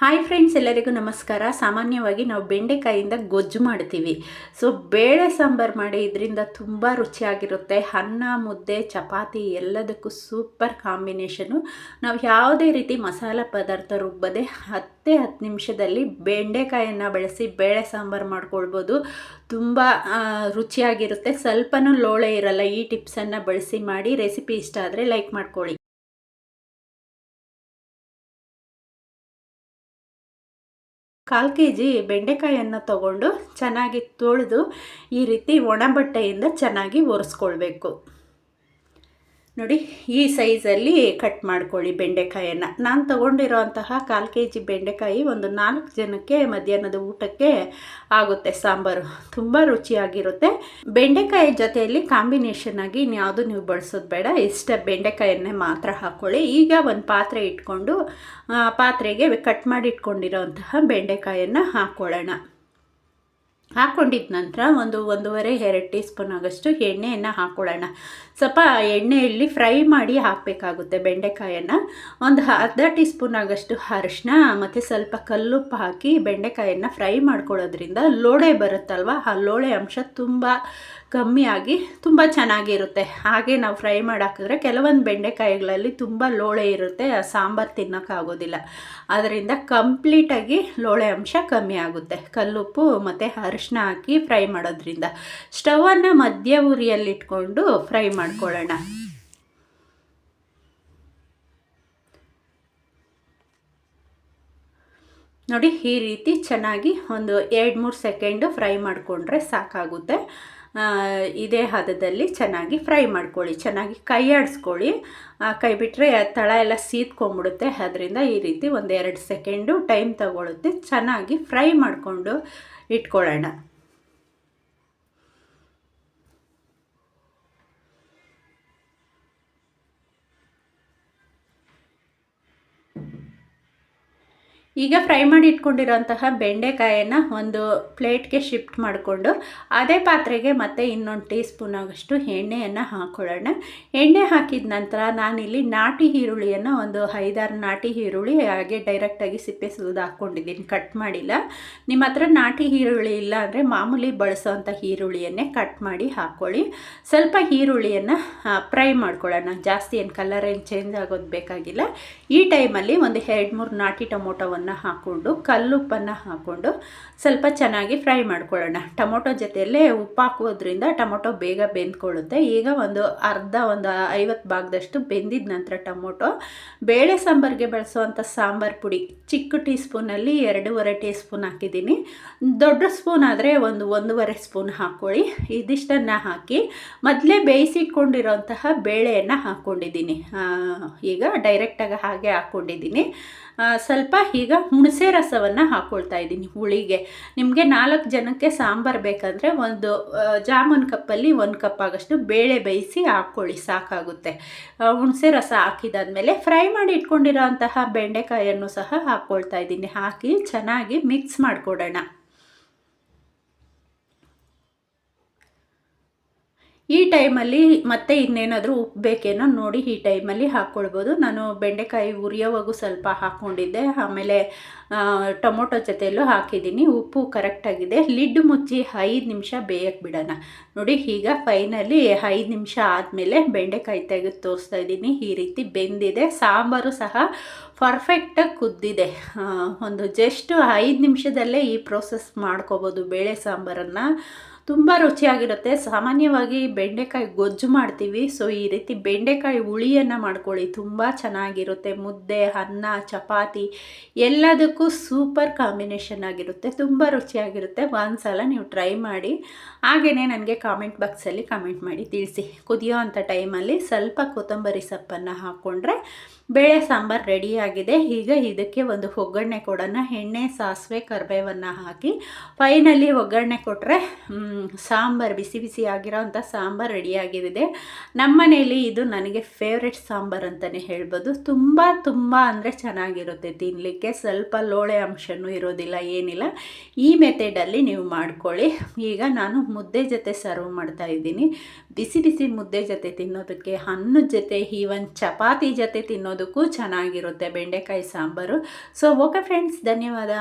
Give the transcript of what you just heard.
Hi friends ಎಲ್ಲರಿಗೂ ನಮಸ್ಕಾರ. ಸಾಮಾನ್ಯವಾಗಿ ನಾವು ಬೆಂಡೆಕಾಯಿಂದ ಗೊಜ್ಜು ಮಾಡ್ತೀವಿ. ಸೊ ಬೇಳೆ ಸಾಂಬಾರು ಮಾಡಿ ಇದರಿಂದ ತುಂಬ ರುಚಿಯಾಗಿರುತ್ತೆ. ಅನ್ನ, ಮುದ್ದೆ, ಚಪಾತಿ ಎಲ್ಲದಕ್ಕೂ ಸೂಪರ್ ಕಾಂಬಿನೇಷನು ನಾವು ಯಾವುದೇ ರೀತಿ ಮಸಾಲ ಪದಾರ್ಥ ರುಬ್ಬದೆ ಹತ್ತೇ ಹತ್ತು ನಿಮಿಷದಲ್ಲಿ ಬೆಂಡೆಕಾಯನ್ನು ಬಳಸಿ ಬೇಳೆ ಸಾಂಬಾರು ಮಾಡ್ಕೊಳ್ಬೋದು. ತುಂಬ ರುಚಿಯಾಗಿರುತ್ತೆ. ಸ್ವಲ್ಪನೂ ಲೋಳೆ ಇರಲ್ಲ. ಈ ಟಿಪ್ಸನ್ನು ಬಳಸಿ ಮಾಡಿ ರೆಸಿಪಿ ಇಷ್ಟ ಆದರೆ ಲೈಕ್ ಮಾಡ್ಕೊಳ್ಳಿ. ಕಾಲು ಕೆ ಜಿ ಬೆಂಡೆಕಾಯನ್ನು ತಗೊಂಡು ಚೆನ್ನಾಗಿ ತೊಳೆದು ಈ ರೀತಿ ಒಣ ಬಟ್ಟೆಯಿಂದ ಚೆನ್ನಾಗಿ ಒರೆಸ್ಕೊಳ್ಬೇಕು. ನೋಡಿ, ಈ ಸೈಜಲ್ಲಿ ಕಟ್ ಮಾಡ್ಕೊಳ್ಳಿ ಬೆಂಡೆಕಾಯನ್ನು. ನಾನು ತಗೊಂಡಿರೋಂತಹ ಕಾಲು ಕೆ ಜಿ ಬೆಂಡೆಕಾಯಿ ಒಂದು ನಾಲ್ಕು ಜನಕ್ಕೆ ಮಧ್ಯಾಹ್ನದ ಊಟಕ್ಕೆ ಆಗುತ್ತೆ ಸಾಂಬಾರು. ತುಂಬ ರುಚಿಯಾಗಿರುತ್ತೆ. ಬೆಂಡೆಕಾಯಿ ಜೊತೆಯಲ್ಲಿ ಕಾಂಬಿನೇಷನ್ ಆಗಿ ಇನ್ಯಾವುದು ನೀವು ಬಳಸೋದು ಬೇಡ, ಇಷ್ಟ ಬೆಂಡೆಕಾಯನ್ನೇ ಮಾತ್ರ ಹಾಕ್ಕೊಳ್ಳಿ ಈಗ ಒಂದು ಪಾತ್ರೆ ಇಟ್ಕೊಂಡು ಪಾತ್ರೆಗೆ ಕಟ್ ಮಾಡಿ ಇಟ್ಕೊಂಡಿರೋಂತಹ ಬೆಂಡೆಕಾಯನ್ನು ಹಾಕ್ಕೊಳ್ಳೋಣ ಹಾಕ್ಕೊಂಡಿದ್ದ ನಂತರ ಒಂದು ಒಂದೂವರೆ, ಎರಡು ಟೀ ಸ್ಪೂನ್ ಆಗಷ್ಟು ಎಣ್ಣೆಯನ್ನು ಹಾಕ್ಕೊಳ್ಳೋಣ ಸ್ವಲ್ಪ ಎಣ್ಣೆಯಲ್ಲಿ ಫ್ರೈ ಮಾಡಿ ಹಾಕಬೇಕಾಗುತ್ತೆ ಬೆಂಡೆಕಾಯನ್ನು. ಒಂದು ಅರ್ಧ ಟೀ ಸ್ಪೂನ್ ಆಗಷ್ಟು ಅರಿಶಿನ ಮತ್ತು ಸ್ವಲ್ಪ ಕಲ್ಲುಪ್ಪು ಹಾಕಿ ಬೆಂಡೆಕಾಯನ್ನು ಫ್ರೈ ಮಾಡ್ಕೊಳ್ಳೋದ್ರಿಂದ ಲೋಳೆ ಬರುತ್ತಲ್ವ, ಆ ಲೋಳೆ ಅಂಶ ತುಂಬ ಕಮ್ಮಿಯಾಗಿ ತುಂಬ ಚೆನ್ನಾಗಿರುತ್ತೆ. ಹಾಗೆ ನಾವು ಫ್ರೈ ಮಾಡಾಕಿದ್ರೆ ಕೆಲವೊಂದು ಬೆಂಡೆಕಾಯಿಗಳಲ್ಲಿ ತುಂಬ ಲೋಳೆ ಇರುತ್ತೆ, ಆ ಸಾಂಬಾರು ತಿನ್ನೋಕ್ಕಾಗೋದಿಲ್ಲ ಅದರಿಂದ ಕಂಪ್ಲೀಟಾಗಿ ಲೋಳೆ ಅಂಶ ಕಮ್ಮಿ ಆಗುತ್ತೆ. ಕಲ್ಲುಪ್ಪು ಮತ್ತು ಹಾಕಿ ಫ್ರೈ ಮಾಡೋದ್ರಿಂದ. ಸ್ಟವನ್ನು ಮಧ್ಯ ಉರಿಯಲ್ಲಿಟ್ಕೊಂಡು ಫ್ರೈ ಮಾಡ್ಕೊಳ್ಳೋಣ. ನೋಡಿ, ಈ ರೀತಿ ಚೆನ್ನಾಗಿ ಒಂದು ಎರಡು ಮೂರು ಸೆಕೆಂಡು ಫ್ರೈ ಮಾಡಿಕೊಂಡ್ರೆ ಸಾಕಾಗುತ್ತೆ. ಇದೇ ಹದದಲ್ಲಿ ಚೆನ್ನಾಗಿ ಫ್ರೈ ಮಾಡ್ಕೊಳ್ಳಿ, ಚೆನ್ನಾಗಿ ಕೈ ಆಡಿಸ್ಕೊಳ್ಳಿ ಕೈ ಬಿಟ್ಟರೆ ತಳ ಎಲ್ಲ ಸೀದ್ಕೊಂಬಿಡುತ್ತೆ ಅದರಿಂದ ಈ ರೀತಿ ಒಂದು ಎರಡು ಸೆಕೆಂಡು ಟೈಮ್ ತಗೊಳುತ್ತೆ. ಚೆನ್ನಾಗಿ ಫ್ರೈ ಮಾಡಿಕೊಂಡು ಇಟ್ಕೊಳ್ಳೋಣ. ಈಗ ಫ್ರೈ ಮಾಡಿ ಇಟ್ಕೊಂಡಿರೋಂತಹ ಬೆಂಡೆಕಾಯನ್ನು ಒಂದು ಪ್ಲೇಟ್ಗೆ ಶಿಫ್ಟ್ ಮಾಡಿಕೊಂಡು ಅದೇ ಪಾತ್ರೆಗೆ ಮತ್ತೆ ಇನ್ನೊಂದು ಟೀ ಸ್ಪೂನ್ ಆಗೋಷ್ಟು ಎಣ್ಣೆಯನ್ನು ಹಾಕ್ಕೊಳ್ಳೋಣ ಎಣ್ಣೆ ಹಾಕಿದ ನಂತರ ನಾನಿಲ್ಲಿ ನಾಟಿ ಈರುಳ್ಳಿಯನ್ನು ಒಂದು ಐದಾರು ನಾಟಿ ಈರುಳ್ಳಿ ಹಾಗೆ ಡೈರೆಕ್ಟಾಗಿ ಸಿಪ್ಪೆ ಸುಲಿದು ಹಾಕ್ಕೊಂಡಿದ್ದೀನಿ ಕಟ್ ಮಾಡಿಲ್ಲ. ನಿಮ್ಮ ಹತ್ರ ನಾಟಿ ಈರುಳ್ಳಿ ಇಲ್ಲ ಅಂದರೆ ಮಾಮೂಲಿ ಬಳಸೋವಂಥ ಈರುಳ್ಳಿಯನ್ನೇ ಕಟ್ ಮಾಡಿ ಹಾಕ್ಕೊಳ್ಳಿ ಸ್ವಲ್ಪ ಈರುಳ್ಳಿಯನ್ನು ಫ್ರೈ ಮಾಡ್ಕೊಳ್ಳೋಣ. ಜಾಸ್ತಿ ಏನು ಕಲರ್ ಏನು ಚೇಂಜ್ ಆಗೋದು ಬೇಕಾಗಿಲ್ಲ. ಈ ಟೈಮಲ್ಲಿ ಒಂದು ಎರಡು ಮೂರು ನಾಟಿ ಟೊಮೊಟೊವನ್ನು ಹಾಕ್ಕೊಂಡು ಕಲ್ಲುಪ್ಪನ್ನು ಹಾಕ್ಕೊಂಡು ಸ್ವಲ್ಪ ಚೆನ್ನಾಗಿ ಫ್ರೈ ಮಾಡ್ಕೊಳ್ಳೋಣ. ಟೊಮೊಟೊ ಜೊತೆಯಲ್ಲೇ ಉಪ್ಪು ಹಾಕೋದ್ರಿಂದ ಟೊಮೊಟೊ ಬೇಗ ಬೆಂದ್ಕೊಳ್ಳುತ್ತೆ. ಈಗ ಒಂದು ಅರ್ಧ, ಒಂದು ಐವತ್ತು ಭಾಗದಷ್ಟು ಬೆಂದಿದ ನಂತರ ಟೊಮೊಟೊ, ಬೇಳೆ ಸಾಂಬಾರಿಗೆ ಬಳಸುವಂಥ ಸಾಂಬಾರು ಪುಡಿ ಚಿಕ್ಕ ಟೀ ಸ್ಪೂನಲ್ಲಿ ಎರಡೂವರೆ ಟೀ ಸ್ಪೂನ್ ಹಾಕಿದ್ದೀನಿ. ದೊಡ್ಡ ಸ್ಪೂನ್ ಆದರೆ ಒಂದು ಒಂದೂವರೆ ಸ್ಪೂನ್ ಹಾಕ್ಕೊಳ್ಳಿ. ಇದಿಷ್ಟನ್ನು ಹಾಕಿ ಮೊದಲೇ ಬೇಯಿಸಿಟ್ಕೊಂಡಿರೋಂತಹ ಬೇಳೆಯನ್ನು ಹಾಕ್ಕೊಂಡಿದ್ದೀನಿ. ಈಗ ಡೈರೆಕ್ಟಾಗಿ ಹಾಗೆ ಹಾಕ್ಕೊಂಡಿದ್ದೀನಿ. ಸ್ವಲ್ಪ ಈಗ ಹುಣಸೆ ರಸವನ್ನು ಹಾಕ್ಕೊಳ್ತಾ ಇದ್ದೀನಿ ಹುಳಿಗೆ. ನಿಮಗೆ ನಾಲ್ಕು ಜನಕ್ಕೆ ಸಾಂಬಾರು ಬೇಕಂದರೆ ಒಂದು ಜಾಮೂನ್ ಕಪ್ಪಲ್ಲಿ ಒಂದು ಕಪ್ ಆಗಷ್ಟು ಬೇಳೆ ಬೇಯಿಸಿ ಹಾಕ್ಕೊಳ್ಳಿ ಸಾಕಾಗುತ್ತೆ. ಹುಣಸೆ ರಸ ಹಾಕಿದಾದ್ಮೇಲೆ ಫ್ರೈ ಮಾಡಿ ಇಟ್ಕೊಂಡಿರೋ ಅಂತಹ ಬೆಂಡೆಕಾಯನ್ನು ಸಹ ಹಾಕ್ಕೊಳ್ತಾ ಇದ್ದೀನಿ. ಹಾಕಿ ಚೆನ್ನಾಗಿ ಮಿಕ್ಸ್ ಮಾಡಿಕೊಡೋಣ. ಈ ಟೈಮಲ್ಲಿ ಮತ್ತೆ ಇನ್ನೇನಾದರೂ ಉಪ್ಪು ಬೇಕೇನೋ ನೋಡಿ ಈ ಟೈಮಲ್ಲಿ ಹಾಕ್ಕೊಳ್ಬೋದು. ನಾನು ಬೆಂಡೆಕಾಯಿ ಉರಿಯೋವಾಗೂ ಸ್ವಲ್ಪ ಹಾಕ್ಕೊಂಡಿದ್ದೆ. ಆಮೇಲೆ ಟೊಮೊಟೊ ಜೊತೆಯಲ್ಲೂ ಹಾಕಿದ್ದೀನಿ. ಉಪ್ಪು ಕರೆಕ್ಟಾಗಿದೆ ಲಿಡ್ ಮುಚ್ಚಿ ಐದು ನಿಮಿಷ ಬೇಯಕ್ಕೆ ಬಿಡೋಣ. ನೋಡಿ, ಈಗ ಫೈನಲಿ ಐದು ನಿಮಿಷ ಆದಮೇಲೆ ಬೆಂಡೆಕಾಯಿ ತೆಗೆದು ತೋರಿಸ್ತಾ ಇದ್ದೀನಿ. ಈ ರೀತಿ ಬೆಂದಿದೆ. ಸಾಂಬಾರು ಸಹ ಪರ್ಫೆಕ್ಟಾಗಿ ಕುದ್ದಿದೆ. ಒಂದು ಜಸ್ಟ್ ಐದು ನಿಮಿಷದಲ್ಲೇ ಈ ಪ್ರೋಸೆಸ್ ಮಾಡ್ಕೋಬೋದು ಬೇಳೆ ಸಾಂಬಾರನ್ನು. ತುಂಬ ರುಚಿಯಾಗಿರುತ್ತೆ. ಸಾಮಾನ್ಯವಾಗಿ ಬೆಂಡೆಕಾಯಿ ಗೊಜ್ಜು ಮಾಡ್ತೀವಿ. ಸೊ ಈ ರೀತಿ ಬೆಂಡೆಕಾಯಿ ಹುಳಿಯನ್ನು ಮಾಡ್ಕೊಳ್ಳಿ. ತುಂಬ ಚೆನ್ನಾಗಿರುತ್ತೆ. ಮುದ್ದೆ, ಅನ್ನ, ಚಪಾತಿ ಎಲ್ಲದಕ್ಕೂ ಸೂಪರ್ ಕಾಂಬಿನೇಷನ್ ಆಗಿರುತ್ತೆ. ತುಂಬ ರುಚಿಯಾಗಿರುತ್ತೆ. ಒಂದು ಸಲ ನೀವು ಟ್ರೈ ಮಾಡಿ. ಹಾಗೆಯೇ ನನಗೆ ಕಾಮೆಂಟ್ ಬಾಕ್ಸಲ್ಲಿ ಕಾಮೆಂಟ್ ಮಾಡಿ ತಿಳಿಸಿ. ಕುದಿಯೋ ಅಂಥ ಟೈಮಲ್ಲಿ ಸ್ವಲ್ಪ ಕೊತ್ತಂಬರಿ ಸೊಪ್ಪನ್ನು ಹಾಕ್ಕೊಂಡ್ರೆ ಬೇಳೆ ಸಾಂಬಾರು ರೆಡಿಯಾಗಿದೆ ಈಗ ಇದಕ್ಕೆ ಒಂದು ಒಗ್ಗರಣೆ ಕೊಡೋಣ. ಎಣ್ಣೆ, ಸಾಸಿವೆ, ಕರಿಬೇವನ್ನು ಹಾಕಿ, ಫೈನಲಿ ಒಗ್ಗರಣೆ ಕೊಟ್ಟರೆ ಸಾಂಬಾರು, ಬಿಸಿ ಬಿಸಿ ಆಗಿರೋ ಅಂಥ ಸಾಂಬಾರು ರೆಡಿಯಾಗಿದೆ ನಮ್ಮ ಮನೆಯಲ್ಲಿ ಇದು ನನಗೆ ಫೇವ್ರೆಟ್ ಸಾಂಬಾರು ಅಂತಲೇ ಹೇಳ್ಬೋದು. ತುಂಬ ತುಂಬ ಅಂದರೆ ಚೆನ್ನಾಗಿರುತ್ತೆ ತಿನ್ನಲಿಕ್ಕೆ ಸ್ವಲ್ಪ ಲೋಳೆ ಅಂಶನೂ ಇರೋದಿಲ್ಲ, ಏನಿಲ್ಲ. ಈ ಮೆಥಡಲ್ಲಿ ನೀವು ಮಾಡ್ಕೊಳ್ಳಿ. ಈಗ ನಾನು ಮುದ್ದೆ ಜೊತೆ ಸರ್ವ್ ಮಾಡ್ತಾ ಇದ್ದೀನಿ. ಬಿಸಿ ಬಿಸಿ ಮುದ್ದೆ ಜೊತೆ ತಿನ್ನೋದಕ್ಕೆ, ಹಣ್ಣು ಜೊತೆ ಈವನ್ ಚಪಾತಿ ಜೊತೆ ತಿನ್ನೋದು ತಿನ್ನೋದಕ್ಕೂ ಚೆನ್ನಾಗಿರುತ್ತೆ ಬೆಂಡೆಕಾಯಿ ಸಾಂಬಾರು. ಸೊ ಓಕೆ ಫ್ರೆಂಡ್ಸ್ ಧನ್ಯವಾದ.